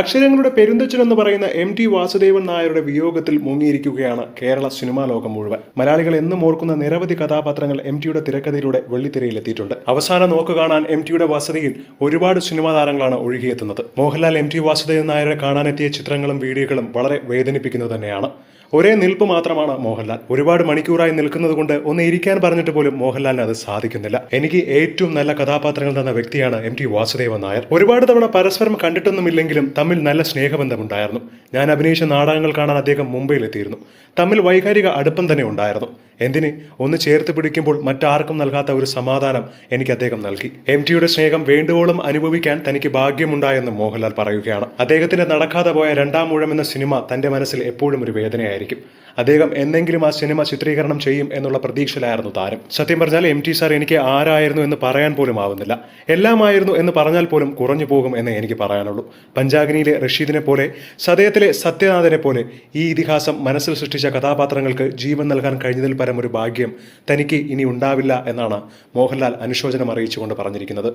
അക്ഷരങ്ങളുടെ പെരുന്തച്ചൻ എന്ന് പറയുന്ന എം ടി വാസുദേവൻ നായരുടെ വിയോഗത്തിൽ മുങ്ങിയിരിക്കുകയാണ് കേരള സിനിമാ ലോകം മുഴുവൻ. മലയാളികൾ എന്നും ഓർക്കുന്ന നിരവധി കഥാപാത്രങ്ങൾ എം ടിയുടെ തിരക്കഥയിലൂടെ വെള്ളിത്തിരയിലെത്തിയിട്ടുണ്ട് അവസാന നോക്ക് കാണാൻ എം ടിയുടെ വസതിയിൽ ഒരുപാട് സിനിമാ താരങ്ങളാണ് ഒഴുകിയെത്തുന്നത്. മോഹൻലാൽ എം ടി വാസുദേവൻ നായരെ കാണാനെത്തിയ ചിത്രങ്ങളും വീഡിയോകളും വളരെ വേദനിപ്പിക്കുന്നത് തന്നെയാണ്. ഒരേ നിൽപ്പ് മാത്രമാണ് മോഹൻലാൽ. ഒരുപാട് മണിക്കൂറായി നിൽക്കുന്നത് കൊണ്ട് ഒന്ന് ഇരിക്കാൻ പറഞ്ഞിട്ട് പോലും മോഹൻലാലിന് അത് സാധിക്കുന്നില്ല. എനിക്ക് ഏറ്റവും നല്ല കഥാപാത്രങ്ങൾ തന്ന വ്യക്തിയാണ് എം ടി വാസുദേവൻ നായർ. ഒരുപാട് തവണ പരസ്പരം കണ്ടിട്ടൊന്നുമില്ലെങ്കിലും തമ്മിൽ നല്ല സ്നേഹബന്ധമുണ്ടായിരുന്നു. ഞാൻ അഭിനയിച്ച നാടകങ്ങൾ കാണാൻ അദ്ദേഹം മുംബൈയിലെത്തിയിരുന്നു. തമ്മിൽ വൈകാരിക അടുപ്പം തന്നെ ഉണ്ടായിരുന്നു. എന്തിന്? ഒന്ന് ചേർത്ത് പിടിക്കുമ്പോൾ മറ്റാർക്കും നൽകാത്ത ഒരു സമാധാനം എനിക്ക് അദ്ദേഹം നൽകി. എം ടിയുടെ സ്നേഹം വേണ്ടുവോളം അനുഭവിക്കാൻ തനിക്ക് ഭാഗ്യമുണ്ടായെന്ന് മോഹൻലാൽ പറയുകയാണ്. അദ്ദേഹത്തിന്റെ നടക്കാതെ പോയ രണ്ടാം മൂഴം എന്ന സിനിമ തന്റെ മനസ്സിൽ എപ്പോഴും ഒരു വേദനയായിരിക്കും. അദ്ദേഹം എന്തെങ്കിലും ആ സിനിമ ചിത്രീകരണം ചെയ്യും എന്നുള്ള പ്രതീക്ഷയിലായിരുന്നു താരം. സത്യം പറഞ്ഞാൽ എം ടി സാർ എനിക്ക് ആരായിരുന്നു എന്ന് പറയാൻ പോലും ആവുന്നില്ല. എല്ലാമായിരുന്നു എന്ന് പറഞ്ഞാൽ പോലും കുറഞ്ഞു പോകും എന്ന് എനിക്ക് പറയാനുള്ളൂ. പഞ്ചാഗ്നിയിലെ റഷീദിനെ പോലെ സദയത്തിലെ സത്യനാഥനെ പോലെ ഈ ഇതിഹാസം മനസ്സിൽ സൃഷ്ടിച്ച കഥാപാത്രങ്ങൾക്ക് ജീവൻ നൽകാൻ കഴിഞ്ഞതിൽ പരം ഒരു ഭാഗ്യം തനിക്ക് ഇനി ഉണ്ടാവില്ല എന്നാണ് മോഹൻലാൽ അനുശോചനം അറിയിച്ചുകൊണ്ട് പറഞ്ഞിരിക്കുന്നത്.